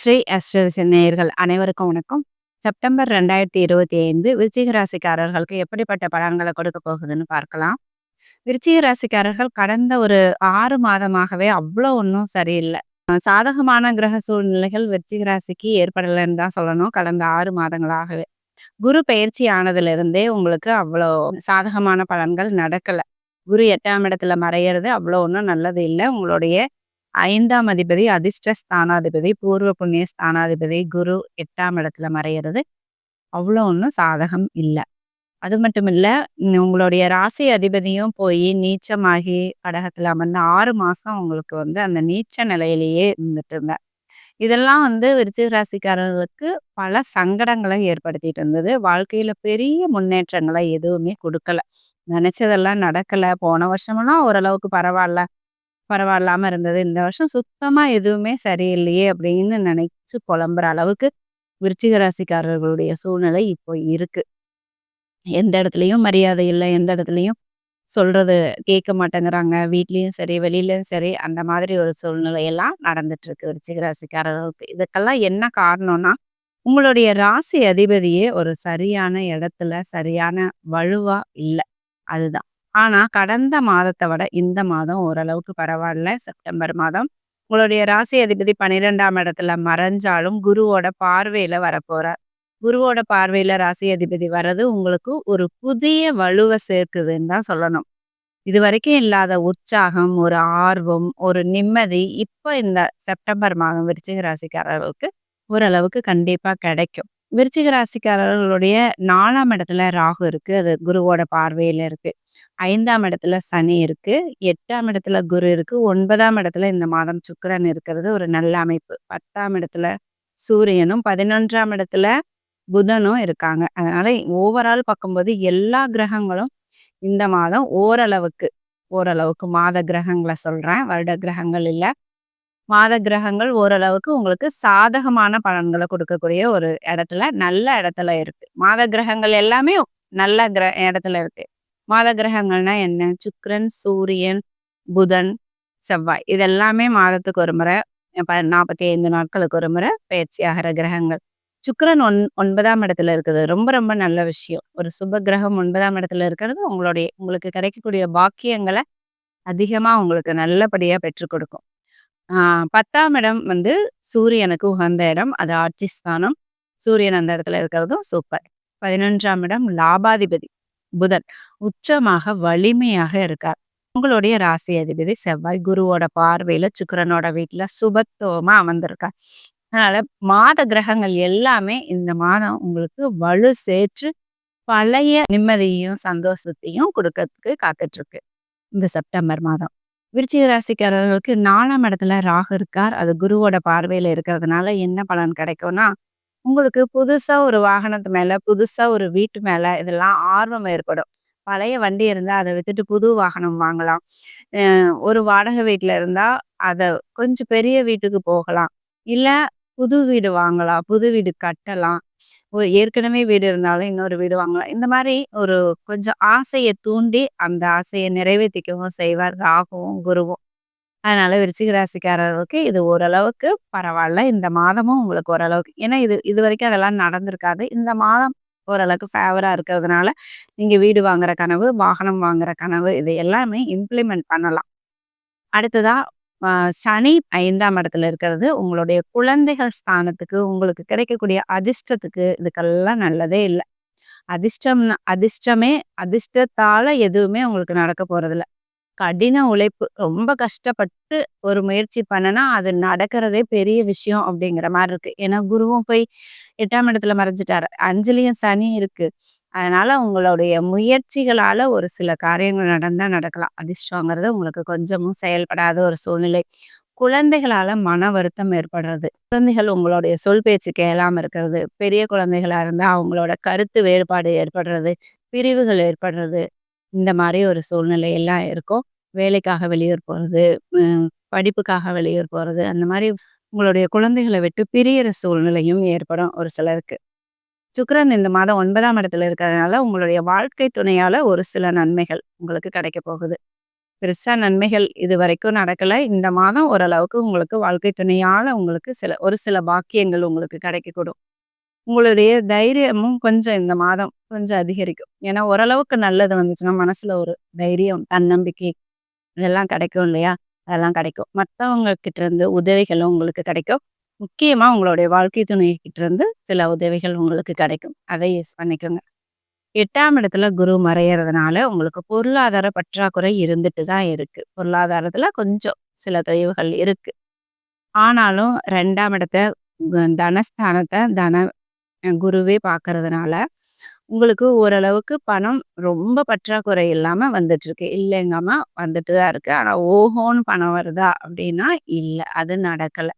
Sri Astrovision நேயர்கள் அனைவருக்கும் வணக்கம். செப்டம்பர் 2025 விருச்சிக ராசிக்காரர்களுக்கு எப்படிப்பட்ட பலன்களை கொடுக்க போகுதுன்னு பார்க்கலாம். விருச்சிக ராசிக்காரர்கள் கடந்த ஒரு ஆறு மாதமாகவே அவ்வளோ ஒன்றும் சரியில்லை சாதகமான கிரக சூழ்நிலைகள் விருச்சிக ராசிக்கு ஏற்படலைன்னு தான் சொல்லணும். கடந்த ஆறு மாதங்களாகவே. குரு பயிற்சி ஆனதுலேருந்தே உங்களுக்கு அவ்வளோ சாதகமான பலன்கள் நடக்கலை குரு எட்டாம் இடத்துல மறையறது அவ்வளோ ஒன்றும் நல்லது இல்லை உங்களுடைய ஐந்தாம் அதிபதி அதிர்ஷ்ட ஸ்தானாதிபதி, பூர்வ புண்ணிய ஸ்தானாதிபதி குரு எட்டாம் இடத்துல மறையிறது. அவ்வளோ ஒன்றும் சாதகம் இல்லை. அது மட்டும் இல்லை உங்களுடைய ராசி அதிபதியும் போய் நீச்சமாகி கடகத்தில் அமர்ந்து ஆறு மாதம் உங்களுக்கு வந்து அந்த நீச்ச நிலையிலேயே இருந்துட்டு இருந்தேன் இதெல்லாம் வந்து விருச்சிக ராசிக்காரர்களுக்கு பல சங்கடங்களை ஏற்படுத்திட்டு இருந்தது. வாழ்க்கையில பெரிய முன்னேற்றங்களை எதுவுமே கொடுக்கல. நினச்சதெல்லாம் நடக்கல. போன வருஷமெல்லாம் ஓரளவுக்கு பரவாயில்ல. பரவாயில்லாம இருந்தது. இந்த வருஷம் சுத்தமா எதுவுமே சரியில்லையே! அப்படின்னு நினைச்சு புலம்புற அளவுக்கு விருச்சிக ராசிக்காரர்களுடைய சூழ்நிலை இப்போ இருக்கு. எந்த இடத்துலையும் மரியாதை இல்லை எந்த இடத்துலையும் சொல்றது கேட்க மாட்டேங்கிறாங்க. வீட்லேயும் சரி, வெளிலயும் சரி அந்த மாதிரி ஒரு சூழ்நிலையெல்லாம் நடந்துட்டுருக்கு விருச்சிக ராசிக்காரர்களுக்கு. இதுக்கெல்லாம் என்ன காரணம்னா, உங்களுடைய ராசி அதிபதியே ஒரு சரியான இடத்துல, சரியான வலுவா இல்லை அதுதான். ஆனா கடந்த மாதத்தை விட இந்த மாதம் ஓரளவுக்கு பரவாயில்ல செப்டம்பர் மாதம். உங்களுடைய ராசி அதிபதி 12ஆம் இடத்துல மறைஞ்சாலும் குருவோட பார்வையில வரப்போறார். குருவோட பார்வையில ராசி அதிபதி வர்றது உங்களுக்கு ஒரு புதிய வலுவை சேர்க்குதுன்னு தான் சொல்லணும். இது வரைக்கும் இல்லாத உற்சாகம், ஒரு ஆர்வம், ஒரு நிம்மதி இப்போ இந்த செப்டம்பர் மாதம் விருச்சிக ராசிக்காரர்களுக்கு ஓரளவுக்கு கண்டிப்பா கிடைக்கும். விருச்சிக ராசிக்காரர்களுடைய நாலாம் இடத்துல ராகு இருக்கு. அது குருவோட பார்வையில இருக்கு. ஐந்தாம் இடத்துல சனி இருக்கு. எட்டாம் இடத்துல குரு இருக்கு. ஒன்பதாம் இடத்துல இந்த மாதம் சுக்கரன் இருக்கிறது ஒரு நல்ல அமைப்பு. 10ஆம் இடத்துல சூரியனும், 11ஆம் இடத்துல புதனும் இருக்காங்க. அதனால ஓவரால் பார்க்கும்போது எல்லா கிரகங்களும் இந்த மாதம் ஓரளவுக்கு, ஓரளவுக்கு மாத கிரகங்களை சொல்றேன். வருட கிரகங்கள் இல்லை மாத கிரகங்கள் ஓரளவுக்கு உங்களுக்கு சாதகமான பலன்களை கொடுக்கக்கூடிய ஒரு இடத்துல, நல்ல இடத்துல இருக்கு. மாத கிரகங்கள் எல்லாமே நல்ல கிர இடத்துல இருக்கு. மாத கிரகங்கள்னா என்ன? சுக்ரன் சூரியன், புதன், செவ்வாய். இதெல்லாமே மாதத்துக்கு ஒரு முறை, நாற்பத்தி ஐந்து நாட்களுக்கு ஒரு முறை பெயர்ச்சியாகிற கிரகங்கள். சுக்கரன் ஒன் ஒன்பதாம் இடத்துல இருக்குது. ரொம்ப ரொம்ப நல்ல விஷயம். ஒரு சுப கிரகம் ஒன்பதாம் இடத்துல இருக்கிறது உங்களுடைய உங்களுக்கு கிடைக்கக்கூடிய பாக்கியங்களை அதிகமாக உங்களுக்கு நல்லபடியாக பெற்றுக் கொடுக்கும். பத்தாம் இடம் வந்து சூரியனுக்கு உகந்த இடம். அது ஆட்சி ஸ்தானம். சூரியன் அந்த இடத்துல இருக்கிறதும் சூப்பர். 11ஆம் இடம் லாபாதிபதி புதன். உச்சமாக வலிமையாக இருக்கார். உங்களுடைய ராசி அதிபதி செவ்வாய் குருவோட பார்வையில சுக்கரனோட வீட்டுல சுபத்துவமா அமர்ந்திருக்கார். அதனால மாத கிரகங்கள் எல்லாமே இந்த மாதம் உங்களுக்கு வலு சேர்த்து பழைய நிம்மதியையும், சந்தோஷத்தையும் கொடுக்கறதுக்கு காத்துட்டு இருக்கு இந்த செப்டம்பர் மாதம். விருச்சிக ராசிக்காரர்களுக்கு நாலாம் இடத்துல ராகு இருக்கார். அது குருவோட பார்வையில இருக்கிறதுனால என்ன பலன் கிடைக்கும்னா, உங்களுக்கு புதுசாக ஒரு வாகனத்து மேலே புதுசாக ஒரு வீட்டு மேலே இதெல்லாம் ஆர்வம் ஏற்படும். பழைய வண்டி இருந்தால் அதை வித்துட்டு புது வாகனம் வாங்கலாம். ஒரு வாடகை வீட்டில் இருந்தால் அதை கொஞ்சம் பெரிய வீட்டுக்கு போகலாம். இல்லை புது வீடு வாங்கலாம். புது வீடு கட்டலாம். ஏற்கனவே வீடு இருந்தாலும் இன்னொரு வீடு வாங்கலாம். இந்த மாதிரி ஒரு கொஞ்சம் ஆசையை தூண்டி, அந்த ஆசையை நிறைவேற்றிக்கவும் செய்வார் ராகுவும், குருவும். அதனால விருச்சிக ராசிக்காரர்களுக்கு இது ஓரளவுக்கு பரவாயில்ல இந்த மாதமும் உங்களுக்கு ஓரளவுக்கு ஏன்னா இது இது வரைக்கும் அதெல்லாம் நடந்திருக்காது. இந்த மாதம் ஓரளவுக்கு ஃபேவராக இருக்கிறதுனால, நீங்கள் வீடு வாங்குற கனவு, வாகனம் வாங்குற கனவு இது எல்லாமே இம்ப்ளிமெண்ட் பண்ணலாம். அடுத்ததா சனி ஐந்தாம் இடத்துல இருக்கிறது உங்களுடைய குழந்தைகள் ஸ்தானத்துக்கு, உங்களுக்கு கிடைக்கக்கூடிய அதிர்ஷ்டத்துக்கு இதுக்கெல்லாம் நல்லதே இல்லை அதிர்ஷ்டம் அதிர்ஷ்டமே அதிர்ஷ்டத்தால எதுவுமே உங்களுக்கு நடக்க போறதில்ல. கடின உழைப்பு ரொம்ப கஷ்டப்பட்டு ஒரு முயற்சி பண்ணனா அது நடக்கிறதே பெரிய விஷயம் அப்படிங்கிற மாதிரி இருக்கு. ஏன்னா குருவும் போய் எட்டாம் இடத்துல மறைஞ்சிட்டாரு அஞ்சலியும் சனி இருக்கு. அதனால உங்களுடைய முயற்சிகளால ஒரு சில காரியங்கள் நடந்தா நடக்கலாம். அதிர்ஷ்டங்கிறது உங்களுக்கு கொஞ்சமும் செயல்படாத ஒரு சூழ்நிலை. குழந்தைகளால மன வருத்தம் ஏற்படுறது. குழந்தைகள் உங்களுடைய சொல் பேச்சு கேளாம இருக்கிறது. பெரிய குழந்தைகளா இருந்தா அவங்களோட கருத்து வேறுபாடு ஏற்படுறது. பிரிவுகள் ஏற்படுறது. இந்த மாதிரி ஒரு சூழ்நிலை எல்லாம் இருக்கும். வேலைக்காக வெளியூர் போகிறது படிப்புக்காக வெளியூர் போகிறது அந்த மாதிரி உங்களுடைய குழந்தைகளை விட்டு பிரியிற சூழ்நிலையும் ஏற்படும் ஒரு சிலருக்கு. சுக்கரன் இந்த மாதம் ஒன்பதாம் இடத்துல இருக்கிறதுனால, உங்களுடைய வாழ்க்கை துணையால் ஒரு சில நன்மைகள் உங்களுக்கு கிடைக்க போகுது. பெருசாக நன்மைகள் இது வரைக்கும் நடக்கலை இந்த மாதம் ஓரளவுக்கு உங்களுக்கு வாழ்க்கை துணையால் உங்களுக்கு சில ஒரு சில பாக்கியங்கள் உங்களுக்கு கிடைக்கக்கூடும். உங்களுடைய தைரியமும் கொஞ்சம் இந்த மாதம் கொஞ்சம் அதிகரிக்கும். ஏன்னா ஓரளவுக்கு நல்லது வந்துச்சுன்னா, மனசுல ஒரு தைரியம், தன்னம்பிக்கை இதெல்லாம் கிடைக்கும் இல்லையா? அதெல்லாம் கிடைக்கும். மற்றவங்க கிட்ட இருந்து உதவிகளும் உங்களுக்கு கிடைக்கும். முக்கியமா உங்களுடைய வாழ்க்கை துணை கிட்ட இருந்து சில உதவிகள் உங்களுக்கு கிடைக்கும். அதை யூஸ் பண்ணிக்கோங்க. எட்டாம் இடத்துல குரு மறையறதுனால உங்களுக்கு பொருளாதார பற்றாக்குறை இருந்துட்டு தான் இருக்கு. பொருளாதாரத்துல கொஞ்சம் சில தொய்வுகள் இருக்கு. ஆனாலும் ரெண்டாம் இடத்த தனஸ்தானத்தை தன குருவே பார்க்கறதுனால, உங்களுக்கு ஓரளவுக்கு பணம் ரொம்ப பற்றாக்குறை இல்லாமல் வந்துட்டுருக்கு. இல்லைங்காம வந்துட்டு தான் இருக்குது ஆனால் ஓஹோன்னு பணம் வருதா? அப்படின்னா இல்லை. அது நடக்கலை.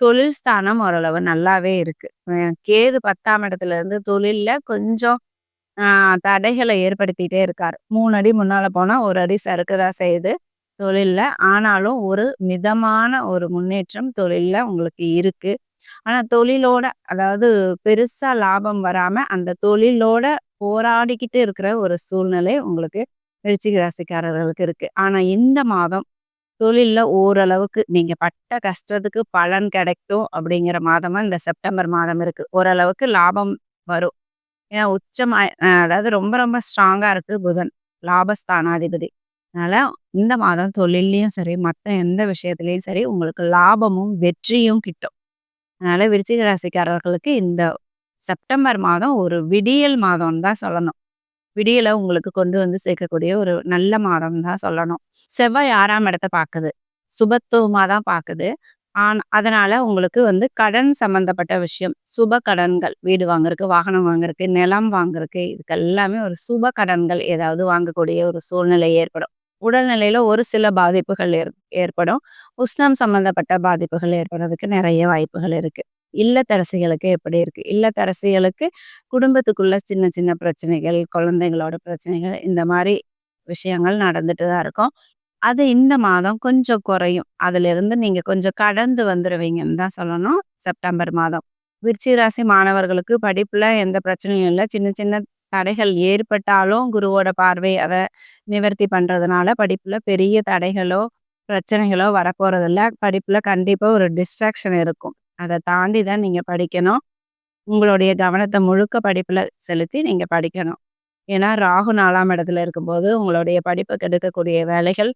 தொழில் ஸ்தானம் ஓரளவு நல்லாவே இருக்குது கேது 10ஆம் இடத்துல இருந்து தொழிலில் கொஞ்சம் தடைகளை ஏற்படுத்திகிட்டே இருக்கார். மூணு அடி முன்னால் போனால் ஒரு அடி சறுக்கு தான் செய்யுது தொழிலில். ஆனாலும் ஒரு மிதமான ஒரு முன்னேற்றம் தொழிலில் உங்களுக்கு இருக்குது ஆனா தொழிலோட அதாவது பெருசா லாபம் வராம, அந்த தொழிலோட போராடிக்கிட்டு இருக்கிற ஒரு சூழ்நிலை உங்களுக்கு விருச்சிக ராசிக்காரர்களுக்கு இருக்கு. ஆனா இந்த மாதம் தொழில்ல ஓரளவுக்கு நீங்க பட்ட கஷ்டத்துக்கு பலன் கிடைக்கும் அப்படிங்கிற மாதமா இந்த செப்டம்பர் மாதம் இருக்கு. ஓரளவுக்கு லாபம் வரும். ஏன்னா உச்சமா அதாவது ரொம்ப ரொம்ப ஸ்ட்ராங்கா இருக்கு புதன். லாபஸ்தானாதிபதி. அதனால இந்த மாதம் தொழில்லயும் சரி, மத்த எந்த விஷயத்திலயும் சரி உங்களுக்கு லாபமும், வெற்றியும் கிட்டும். அதனால விருச்சிக ராசிக்காரர்களுக்கு இந்த செப்டம்பர் மாதம் ஒரு விடியல் மாதம்னு தான் சொல்லணும். விடியலை உங்களுக்கு கொண்டு வந்து சேர்க்கக்கூடிய ஒரு நல்ல மாதம் தான் சொல்லணும். செவ்வாய் ஆறாம் இடத்த பார்க்குது. சுபத்துவமா தான் பார்க்குது. ஆன் அதனால உங்களுக்கு வந்து கடன் சம்மந்தப்பட்ட விஷயம், சுப கடன்கள் வீடு வாங்குறக்கு, வாகனம் வாங்குறக்கு, நிலம் வாங்குறக்கு இதுக்கு எல்லாமே ஒரு சுப கடன்கள் ஏதாவது வாங்கக்கூடிய ஒரு சூழ்நிலை ஏற்படும். உடல்நிலையில ஒரு சில பாதிப்புகள் ஏற் ஏற்படும். உஷ்ணம் சம்மந்தப்பட்ட பாதிப்புகள் ஏற்படுறதுக்கு நிறைய வாய்ப்புகள் இருக்கு. இல்லத்தரசிகளுக்கு எப்படி இருக்கு? இல்லத்தரசிகளுக்கு குடும்பத்துக்குள்ள சின்ன சின்ன பிரச்சனைகள், குழந்தைங்களோட பிரச்சனைகள் இந்த மாதிரி விஷயங்கள் நடந்துட்டு தான் இருக்கும். அது இந்த மாதம் கொஞ்சம் குறையும். அதிலிருந்து நீங்க கொஞ்சம் கடந்து வந்துருவீங்கன்னு தான் சொல்லணும். செப்டம்பர் மாதம். விருச்சிக ராசி மாணவர்களுக்கு படிப்புல எந்த பிரச்சனையும் இல்லை சின்ன சின்ன தடைகள் ஏற்பட்டாலும் குருவோட பார்வை அதை நிவர்த்தி பண்ணுறதுனால படிப்பில் பெரிய தடைகளோ, பிரச்சனைகளோ வரப்போகிறதில்ல படிப்பில் கண்டிப்பாக ஒரு டிஸ்ட்ராக்ஷன் இருக்கும். அதை தாண்டி தான் நீங்கள் படிக்கணும். உங்களுடைய கவனத்தை முழுக்க படிப்பில் செலுத்தி நீங்கள் படிக்கணும். ஏன்னா ராகு நாலாம் இடத்துல இருக்கும்போது, உங்களுடைய படிப்ப கெடுக்கக்கூடிய வேலைகள்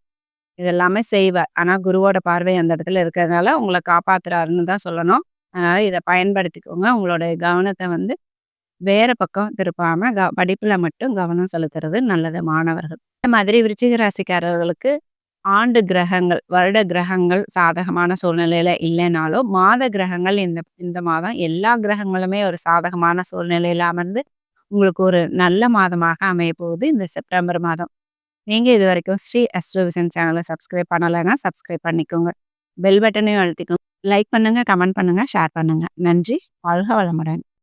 இதெல்லாமே செய்வார். ஆனால் குருவோட பார்வை அந்த இடத்துல இருக்கிறதுனால உங்களை காப்பாத்துறாருன்னு தான் சொல்லணும். அதனால் இதை பயன்படுத்திக்கோங்க. உங்களுடைய கவனத்தை வந்து வேற பக்கம் திருப்பாம க படிப்புல மட்டும் கவனம் செலுத்துறது நல்லது மாணவர்கள். இந்த மாதிரி விருச்சிக ராசிக்காரர்களுக்கு ஆண்டு கிரகங்கள், வருட கிரகங்கள் சாதகமான சூழ்நிலையில இல்லைனாலும், மாத கிரகங்கள் இந்த இந்த மாதம் எல்லா கிரகங்களுமே ஒரு சாதகமான சூழ்நிலையில அமர்ந்து, உங்களுக்கு ஒரு நல்ல மாதமாக அமையப்போகுது இந்த செப்டம்பர் மாதம். நீங்க இதுவரைக்கும் ஸ்ரீ அஸ்ட்ரோவிஷன் சேனலை சப்ஸ்கிரைப் பண்ணலைன்னா சப்ஸ்கிரைப் பண்ணிக்கோங்க. பெல் பட்டனையும் அழுத்திக்கோங்க. லைக் பண்ணுங்க, கமெண்ட் பண்ணுங்க, ஷேர் பண்ணுங்க. நன்றி. வாழ்க வளமுடன்.